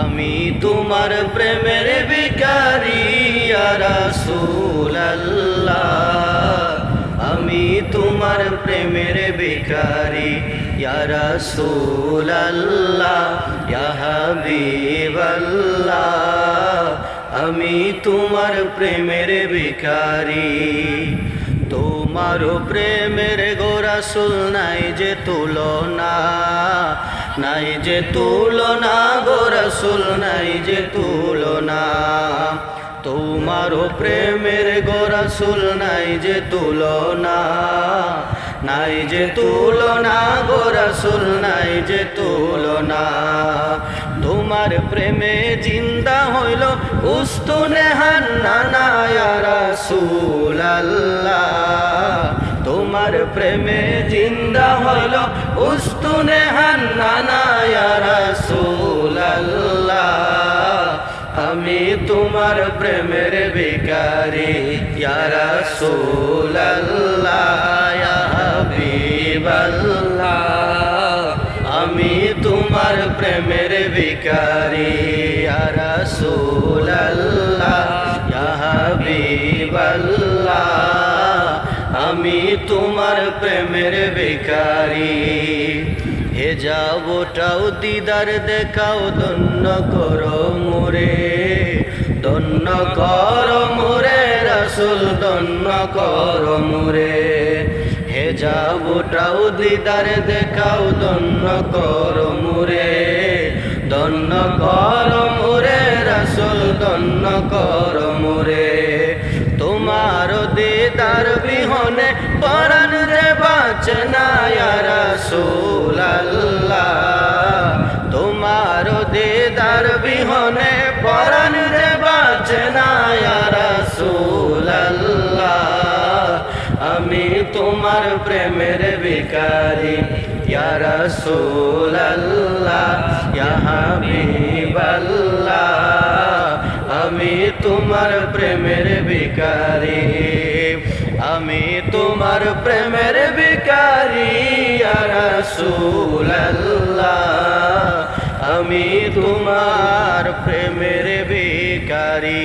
আমি তোমার প্রেমের রাসূল আল্লাহ আমি তোমার প্রেমের রাসূল আল্লাহ হাবিবাল্লাহ। আমি তোমার প্রেমের ভিকারি তোমারও প্রেমের গোরাসুল নাই যে তুলনা, নাই যে তুলনা গোরাসুল নাই যে তুলনা। তোমারও প্রেমের গোরাসুল নাই যে তুলনা। নাই যে তুলনা গোরাসুল নাই যে তুলনা। তোমার প্রেমে জিন্দা হইল উস্তুনে হান্না রাসূল আল্লাহ তোমার প্রেমে জিন্দা হইল উস্তুনে হান্না আমি তোমার প্রেমের ভিকারি ইয়ারা রাসূল আল্লাহ আমি তোমার প্রেমের ভিকারি ইয়ারা ইয়া আমি তোমার প্রেমের ভিকারি হে যাবোটাও দিদার দেখাও দন্য করো মোরে। দন্য কর মোরে, রসুল দন্য কর মোরে। হে যাবোটাও দিদার দেখাও দন্য কর মোরে। দন্য কর মোরে, রসুল দন্য কর মোরে। তোমার দিদার বিহনে পরাণ রে বাঁচনা রসুল আল্লাহ আমি তোমার প্রেমের ভিকারি ইয়া রাসূল আল্লাহ ইয়া হাবিবাল্লাহ। আমি তোমার প্রেমের ভিকারি আমি তোমার প্রেমের ভিকারি ইয়া রাসূল আল্লাহ আমি তোমার প্রেমের ভিকারি